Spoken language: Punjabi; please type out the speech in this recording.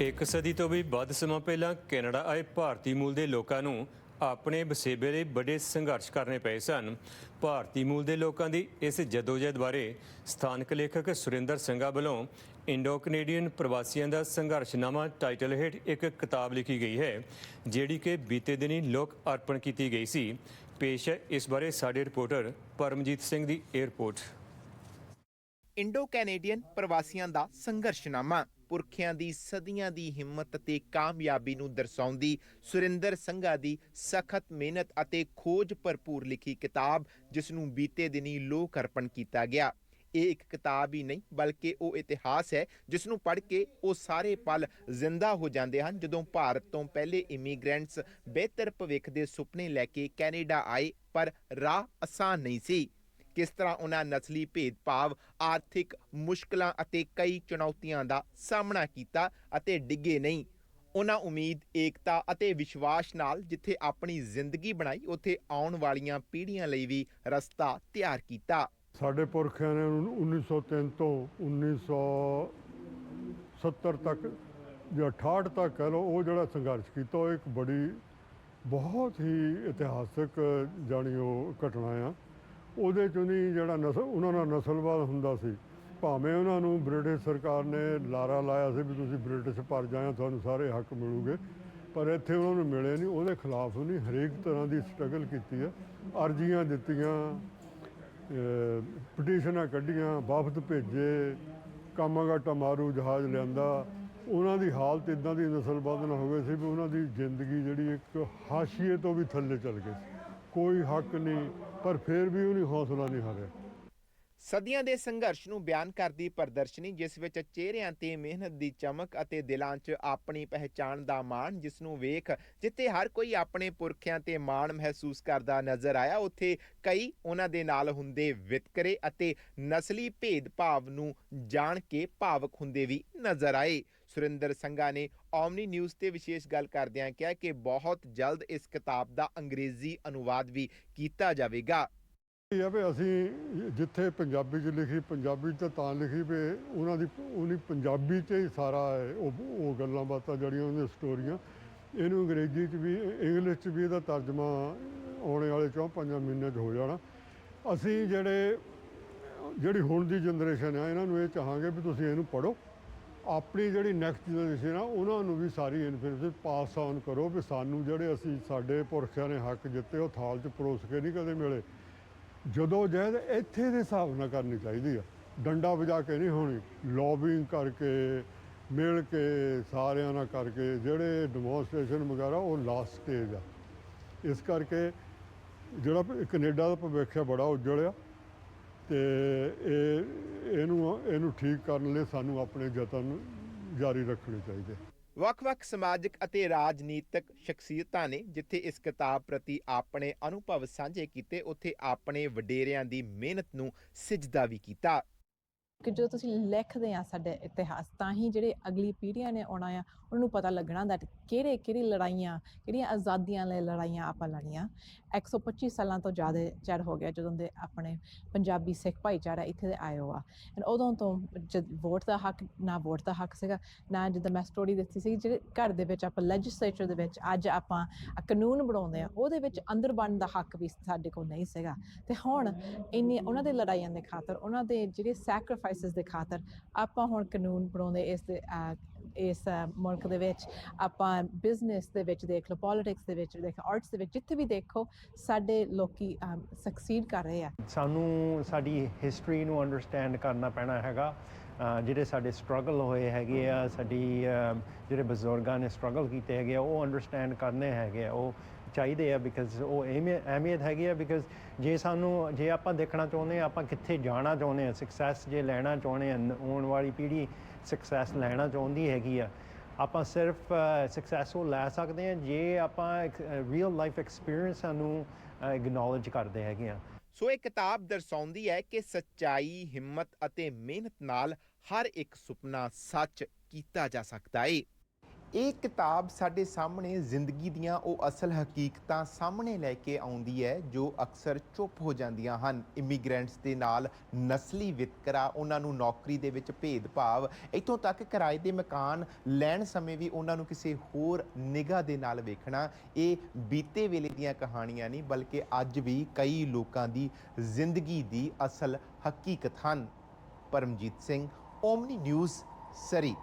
ਇੱਕ ਸਦੀ ਤੋਂ ਵੀ ਵੱਧ ਸਮਾਂ ਪਹਿਲਾਂ ਕੈਨੇਡਾ ਆਏ ਭਾਰਤੀ ਮੂਲ ਦੇ ਲੋਕਾਂ ਨੂੰ ਆਪਣੇ ਵਸੇਬੇ ਲਈ ਬੜੇ ਸੰਘਰਸ਼ ਕਰਨੇ ਪਏ ਸਨ। ਭਾਰਤੀ ਮੂਲ ਦੇ ਲੋਕਾਂ ਦੀ ਇਸ ਜਦੋਜਹਿਦ ਬਾਰੇ ਸਥਾਨਕ ਲੇਖਕ ਸੁਰਿੰਦਰ ਸਿੰਘਾ ਵੱਲੋਂ ਇੰਡੋ ਕੈਨੇਡੀਅਨ ਪ੍ਰਵਾਸੀਆਂ ਦਾ ਸੰਘਰਸ਼ਨਾਮਾ ਟਾਈਟਲ ਹੇਠ ਇੱਕ ਕਿਤਾਬ ਲਿਖੀ ਗਈ ਹੈ, ਜਿਹੜੀ ਕਿ ਬੀਤੇ ਦਿਨੀ ਲੋਕ ਅਰਪਣ ਕੀਤੀ ਗਈ ਸੀ। ਪੇਸ਼ ਹੈ ਇਸ ਬਾਰੇ ਸਾਡੇ ਰਿਪੋਰਟਰ ਪਰਮਜੀਤ ਸਿੰਘ ਦੀ ਇਹ ਇੰਡੋ ਕੈਨੇਡੀਅਨ ਪ੍ਰਵਾਸੀਆਂ ਦਾ ਸੰਘਰਸ਼ਨਾਮਾ ਪੁਰਖਿਆਂ ਦੀ ਸਦੀਆਂ ਦੀ ਹਿੰਮਤ ਅਤੇ ਕਾਮਯਾਬੀ ਨੂੰ ਦਰਸਾਉਂਦੀ, ਸੁਰਿੰਦਰ ਸੰਘਾ ਦੀ ਸਖਤ ਮਿਹਨਤ ਅਤੇ ਖੋਜ ਭਰਪੂਰ ਲਿਖੀ ਕਿਤਾਬ, ਜਿਸ ਨੂੰ ਬੀਤੇ ਦਿਨੀ ਲੋਕ ਅਰਪਣ ਕੀਤਾ ਗਿਆ। ਇਹ ਇੱਕ ਕਿਤਾਬ ਹੀ ਨਹੀਂ, ਬਲਕਿ ਉਹ ਇਤਿਹਾਸ ਹੈ, ਜਿਸ ਨੂੰ ਪੜ੍ਹ ਕੇ ਉਹ ਸਾਰੇ ਪਲ ਜ਼ਿੰਦਾ ਹੋ ਜਾਂਦੇ ਹਨ, ਜਦੋਂ ਭਾਰਤ ਤੋਂ ਪਹਿਲੇ ਇਮੀਗ੍ਰੈਂਟਸ ਬਿਹਤਰ ਭਵਿੱਖ ਦੇ ਸੁਪਨੇ ਲੈ ਕੇ ਕੈਨੇਡਾ ਆਏ, ਪਰ ਰਾਹ ਆਸਾਨ ਨਹੀਂ ਸੀ। ਕਿਸ ਤਰ੍ਹਾਂ ਉਹਨਾਂ ਨਸਲੀ ਭੇਦਭਾਵ, ਆਰਥਿਕ ਮੁਸ਼ਕਲਾਂ ਅਤੇ ਕਈ ਚੁਣੌਤੀਆਂ ਦਾ ਸਾਹਮਣਾ ਕੀਤਾ ਅਤੇ ਡਿੱਗੇ ਨਹੀਂ। ਉਹਨਾਂ ਉਮੀਦ, ਏਕਤਾ ਅਤੇ ਵਿਸ਼ਵਾਸ ਨਾਲ ਜਿੱਥੇ ਆਪਣੀ ਜ਼ਿੰਦਗੀ ਬਣਾਈ, ਉੱਥੇ ਆਉਣ ਵਾਲੀਆਂ ਪੀੜ੍ਹੀਆਂ ਲਈ ਵੀ ਰਸਤਾ ਤਿਆਰ ਕੀਤਾ। ਸਾਡੇ ਪੁਰਖਿਆਂ ਨੇ ਉਨ- 1903 ਤੋਂ 1970 ਤੱਕ ਜਾਂ 68 ਤੱਕ ਕਹਿ ਲਓ, ਉਹ ਜਿਹੜਾ ਸੰਘਰਸ਼ ਕੀਤਾ, ਉਹ ਇੱਕ ਬੜੀ ਬਹੁਤ ਹੀ ਇਤਿਹਾਸਕ, ਜਾਣੀ ਉਹ ਘਟਨਾ ਆ। ਉਹਦੇ ਚੋਂ ਨਹੀਂ ਜਿਹੜਾ ਨਸਲ, ਉਹਨਾਂ ਦਾ ਨਸਲਵਾਦ ਹੁੰਦਾ ਸੀ। ਭਾਵੇਂ ਉਹਨਾਂ ਨੂੰ ਬ੍ਰਿਟਿਸ਼ ਸਰਕਾਰ ਨੇ ਲਾਰਾ ਲਾਇਆ ਸੀ ਵੀ ਤੁਸੀਂ ਬ੍ਰਿਟਿਸ਼ ਪਰ ਜਾਇਆ, ਤੁਹਾਨੂੰ ਸਾਰੇ ਹੱਕ ਮਿਲੂਗੇ। ਪਰ ਇੱਥੇ ਉਹਨਾਂ ਨੂੰ ਮਿਲੇ ਨਹੀਂ, ਉਹਦੇ ਖਿਲਾਫ ਉਹਨੇ ਹਰੇਕ ਤਰ੍ਹਾਂ ਦੀ ਸਟਰਗਲ ਕੀਤੀ ਹੈ। ਅਰਜ਼ੀਆਂ ਦਿੱਤੀਆਂ ਪਟੀਸ਼ਨਾਂ ਕੱਢੀਆਂ ਵਫਦ ਭੇਜੇ, ਕਾਮਾਗਾਟਾ ਮਾਰੂ ਜਹਾਜ਼ ਲਿਆਂਦਾ। ਉਹਨਾਂ ਦੀ ਹਾਲਤ ਇਦਾਂ ਦੀ ਨਸਲਵਾਦ ਨਾ ਹੋ ਗਈ ਸੀ ਵੀ ਉਹਨਾਂ ਦੀ ਜ਼ਿੰਦਗੀ ਜਿਹੜੀ ਇੱਕ ਹਾਸ਼ੀਏ ਤੋਂ ਵੀ ਥੱਲੇ ਚਲ ਗਈ ਸੀ। ਕੋਈ ਹੱਕ ਨਹੀਂ, ਪਰ ਫਿਰ ਵੀ ਉਹਨੇ ਹੌਸਲਾ ਨਹੀਂ ਹਾਰਿਆ। ਸਦੀਆਂ ਦੇ ਸੰਘਰਸ਼ ਨੂੰ ਬਿਆਨ ਕਰਦੀ ਪ੍ਰਦਰਸ਼ਨੀ, ਜਿਸ ਵਿੱਚ ਚਿਹਰਿਆਂ ਤੇ ਮਿਹਨਤ ਦੀ ਚਮਕ ਅਤੇ ਦਿਲਾਂ 'ਚ ਆਪਣੀ ਪਹਿਚਾਣ ਦਾ ਮਾਣ, ਜਿਸ ਨੂੰ ਵੇਖ ਜਿੱਥੇ ਹਰ ਕੋਈ ਆਪਣੇ ਪੁਰਖਿਆਂ ਤੇ ਮਾਣ ਮਹਿਸੂਸ ਕਰਦਾ ਨਜ਼ਰ ਆਇਆ, ਉੱਥੇ ਕਈ ਉਹਨਾਂ ਦੇ ਨਾਲ ਹੁੰਦੇ ਵਿਤਕਰੇ ਅਤੇ ਨਸਲੀ ਭੇਦਭਾਵ ਨੂੰ ਜਾਣ ਕੇ ਭਾਵਕ ਹੁੰਦੇ ਵੀ ਨਜ਼ਰ ਆਏ। ਸੁਰਿੰਦਰ ਸੰਘਾ ਨੇ ਓਮਨੀ ਨਿਊਜ਼ ਤੇ ਵਿਸ਼ੇਸ਼ ਗੱਲ ਕਰਦਿਆਂ ਕਿਹਾ ਕਿ ਬਹੁਤ ਜਲਦ ਇਸ ਕਿਤਾਬ ਦਾ ਅੰਗਰੇਜ਼ੀ ਅਨੁਵਾਦ ਵੀ ਕੀਤਾ ਜਾਵੇਗਾ। ਇਹ ਆ ਵੀ ਅਸੀਂ ਜਿੱਥੇ ਪੰਜਾਬੀ 'ਚ ਲਿਖੀ, ਪੰਜਾਬੀ 'ਚ ਤਾਂ ਲਿਖੀ ਵੀ ਉਹਨਾਂ ਦੀ ਉਹਨੀ ਪੰਜਾਬੀ 'ਚ ਹੀ ਸਾਰਾ ਉਹ ਉਹ ਗੱਲਾਂ ਬਾਤਾਂ ਜਿਹੜੀਆਂ ਉਹਦੀਆਂ ਸਟੋਰੀਆਂ, ਇਹਨੂੰ ਅੰਗਰੇਜ਼ੀ 'ਚ ਵੀ, ਇੰਗਲਿਸ਼ 'ਚ ਵੀ ਇਹਦਾ ਤਰਜਮਾ ਆਉਣੇ ਵਾਲੇ ਚੌਂ ਪੰਜਾਂ ਮਹੀਨਿਆਂ 'ਚ ਹੋ ਜਾਣਾ। ਅਸੀਂ ਜਿਹੜੇ, ਜਿਹੜੀ ਹੁਣ ਦੀ ਜਨਰੇਸ਼ਨ ਆ, ਇਹਨਾਂ ਨੂੰ ਇਹ ਚਾਹਾਂਗੇ ਵੀ ਤੁਸੀਂ ਇਹਨੂੰ ਪੜ੍ਹੋ। ਆਪਣੀ ਜਿਹੜੀ ਨੈਕਸਟ ਜਨਰੇਸ਼ਨ ਆ, ਉਹਨਾਂ ਨੂੰ ਵੀ ਸਾਰੀ ਇਨਫੋਰਮੇਸ਼ਨ ਪਾਸ ਆਨ ਕਰੋ ਵੀ ਸਾਨੂੰ ਜਿਹੜੇ ਅਸੀਂ ਸਾਡੇ ਪੁਰਖਿਆਂ ਨੇ ਹੱਕ ਜਿੱਤੇ, ਉਹ ਥਾਲ 'ਚ ਪਰੋਸ ਕੇ ਨਹੀਂ ਕਦੇ ਮਿਲੇ। ਜਦੋਂ ਜਹਿਦ ਇੱਥੇ ਦੇ ਹਿਸਾਬ ਨਾਲ ਕਰਨੀ ਚਾਹੀਦੀ ਆ। ਡੰਡਾ ਵਜਾ ਕੇ ਨਹੀਂ ਹੋਣੀ ਲੌਬਿੰਗ ਕਰਕੇ, ਮਿਲ ਕੇ, ਸਾਰਿਆਂ ਨਾਲ ਕਰਕੇ, ਜਿਹੜੇ ਡੈਮੋਨਸਟ੍ਰੇਸ਼ਨ ਵਗੈਰਾ, ਉਹ ਲਾਸਟ ਸਟੇਜ ਆ। ਇਸ ਕਰਕੇ ਜਿਹੜਾ ਪ- ਕੈਨੇਡਾ ਦਾ ਭਵਿੱਖ ਹੈ ਬੜਾ ਉਜਲ ਆ। ਤੇ ਇਹ, ਇਹਨੂੰ ਇਹਨੂੰ ਠੀਕ ਕਰਨ ਲਈ ਸਾਨੂੰ ਆਪਣੇ ਯਤਨ ਜਾਰੀ ਰੱਖਣੇ ਚਾਹੀਦੇ। ਵੱਖ-ਵੱਖ ਸਮਾਜਿਕ ਅਤੇ ਰਾਜਨੀਤਿਕ ਸ਼ਖਸੀਅਤਾਂ ਨੇ ਜਿੱਥੇ ਇਸ ਕਿਤਾਬ ਪ੍ਰਤੀ ਆਪਣੇ ਅਨੁਭਵ ਸਾਂਝੇ ਕੀਤੇ, ਉੱਥੇ ਆਪਣੇ ਵਡੇਰਿਆਂ ਦੀ ਮਿਹਨਤ ਨੂੰ ਸਿਜਦਾ ਵੀ ਕੀਤਾ। ਕਿ ਜਦੋਂ ਤੁਸੀਂ ਲਿਖਦੇ ਆ ਸਾਡੇ ਇਤਿਹਾਸ, ਤਾਂ ਹੀ ਜਿਹੜੇ ਅਗਲੀ ਪੀੜ੍ਹੀਆਂ ਨੇ ਆਉਣਾ ਆ, ਉਹਨਾਂ ਨੂੰ ਪਤਾ ਲੱਗਣਾ ਦੈਟ ਕਿਹੜੇ, ਕਿਹੜੀ ਲੜਾਈਆਂ, ਕਿਹੜੀਆਂ ਆਜ਼ਾਦੀਆਂ ਲਈ ਲੜਾਈਆਂ ਆਪਾਂ ਲੜੀਆਂ। 125 ਸਾਲਾਂ ਤੋਂ ਜ਼ਿਆਦਾ ਚਿਰ ਹੋ ਗਿਆ ਜਦੋਂ ਦੇ ਆਪਣੇ ਪੰਜਾਬੀ ਸਿੱਖ ਭਾਈਚਾਰਾ ਇੱਥੇ ਦੇ ਆਏ ਹੋ ਆ। ਐਂਡ ਉਦੋਂ ਤੋਂ ਜਦ ਵੋਟ ਦਾ ਹੱਕ, ਨਾ ਵੋਟ ਦਾ ਹੱਕ ਸੀਗਾ, ਨਾ ਜਿੱਦਾਂ ਮੈਂ ਸਟੋਰੀ ਦਿੱਤੀ ਸੀ ਜਿਹੜੇ ਘਰ ਦੇ ਵਿੱਚ ਆਪਾਂ ਲੈਜਿਸਲੇਚਰ ਦੇ ਵਿੱਚ ਅੱਜ ਆਪਾਂ ਕਾਨੂੰਨ ਬਣਾਉਂਦੇ ਆ, ਉਹਦੇ ਵਿੱਚ ਅੰਦਰ ਬਣਨ ਦਾ ਹੱਕ ਵੀ ਸਾਡੇ ਕੋਲ ਨਹੀਂ ਸੀਗਾ। ਤੇ ਹੁਣ ਇੰਨੀ ਉਹਨਾਂ ਦੇ ਲੜਾਈਆਂ ਦੇ ਖਾਤਰ, ਉਹਨਾਂ ਦੇ ਜਿਹੜੇ ਸੈਕਰੀਫਾਈਸਸ ਦੇ ਖਾਤਰ ਆਪਾਂ ਹੁਣ ਕਾਨੂੰਨ ਬਣਾਉਂਦੇ ਇਸ ਦੇ ਇਸ ਮੁਲਕ ਦੇ ਵਿੱਚ, ਆਪਾਂ ਬਿਜ਼ਨਸ ਦੇ ਵਿੱਚ ਦੇਖ ਲਓ ਪੋਲਿਟਿਕਸ ਦੇ ਵਿੱਚ ਦੇਖ ਆਰਟਸ ਦੇ ਵਿੱਚ ਜਿੱਥੇ ਵੀ ਦੇਖੋ, ਸਾਡੇ ਲੋਕੀ ਸਕਸੀਡ ਕਰ ਰਹੇ ਆ। ਸਾਨੂੰ ਸਾਡੀ ਹਿਸਟਰੀ ਨੂੰ ਅੰਡਰਸਟੈਂਡ ਕਰਨਾ ਪੈਣਾ ਹੈਗਾ। ਜਿਹੜੇ ਸਾਡੇ ਸਟਰਗਲ ਹੋਏ ਹੈਗੇ ਆ, ਸਾਡੀ ਜਿਹੜੇ ਬਜ਼ੁਰਗਾਂ ਨੇ ਸਟਰਗਲ ਕੀਤੇ ਹੈਗੇ ਆ, ਉਹ ਅੰਡਰਸਟੈਂਡ ਕਰਨੇ ਹੈਗੇ ਆ, ਉਹ ਚਾਹੀਦੇ ਆ ਬਿਕਾਜ਼ ਉਹ ਅਹਿਮੀ- ਅਹਿਮੀਅਤ ਹੈਗੀ ਆ ਬਿਕਾਜ਼ ਜੇ ਸਾਨੂੰ, ਜੇ ਆਪਾਂ ਦੇਖਣਾ ਚਾਹੁੰਦੇ ਆ, ਆਪਾਂ ਕਿੱਥੇ ਜਾਣਾ ਚਾਹੁੰਦੇ ਆ ਸਕਸੈਸ ਜੇ ਲੈਣਾ ਚਾਹੁੰਦੇ ਆ ਆਉਣ ਵਾਲੀ ਪੀੜ੍ਹੀ ਸਕਸੈਸ ਲੈਣਾ ਚਾਹੁੰਦੀ ਹੈਗੀ ਆ। ਆਪਾਂ ਸਿਰਫ ਸਕਸੈਸ ਉਹ ਲੈ ਸਕਦੇ ਆ ਜੇ ਆਪਾਂ ਰੀਅਲ ਲਾਈਫ ਐਕਸਪੀਰੀਅੰਸ ਨੂੰ ਇਗਨੋਲਜ ਕਰਦੇ ਹੈਗੇ ਆ। ਸੋ ਇਹ ਕਿਤਾਬ ਦਰਸਾਉਂਦੀ ਹੈ ਕਿ ਸੱਚਾਈ, ਹਿੰਮਤ ਅਤੇ ਮਿਹਨਤ ਨਾਲ ਹਰ ਇੱਕ ਸੁਪਨਾ ਸੱਚ ਕੀਤਾ ਜਾ ਸਕਦਾ ਏ। ਇਹ ਕਿਤਾਬ ਸਾਡੇ ਸਾਹਮਣੇ ਜ਼ਿੰਦਗੀ ਦੀਆਂ ਉਹ ਅਸਲ ਹਕੀਕਤਾਂ ਸਾਹਮਣੇ ਲੈ ਕੇ ਆਉਂਦੀ ਹੈ, ਜੋ ਅਕਸਰ ਚੁੱਪ ਹੋ ਜਾਂਦੀਆਂ ਹਨ। ਇਮੀਗ੍ਰੈਂਟਸ ਦੇ ਨਾਲ ਨਸਲੀ ਵਿਤਕਰਾ, ਉਹਨਾਂ ਨੂੰ ਨੌਕਰੀ ਦੇ ਵਿੱਚ ਭੇਦਭਾਵ, ਇੱਥੋਂ ਤੱਕ ਕਿਰਾਏ ਦੇ ਮਕਾਨ ਲੈਣ ਸਮੇਂ ਵੀ ਉਹਨਾਂ ਨੂੰ ਕਿਸੇ ਹੋਰ ਨਿਗਾਹ ਦੇ ਨਾਲ ਵੇਖਣਾ, ਇਹ ਬੀਤੇ ਵੇਲੇ ਦੀਆਂ ਕਹਾਣੀਆਂ ਨਹੀਂ, ਬਲਕਿ ਅੱਜ ਵੀ ਕਈ ਲੋਕਾਂ ਦੀ ਜ਼ਿੰਦਗੀ ਦੀ ਅਸਲ ਹਕੀਕਤ ਹਨ। Paramjit Singh, Omni News Surrey.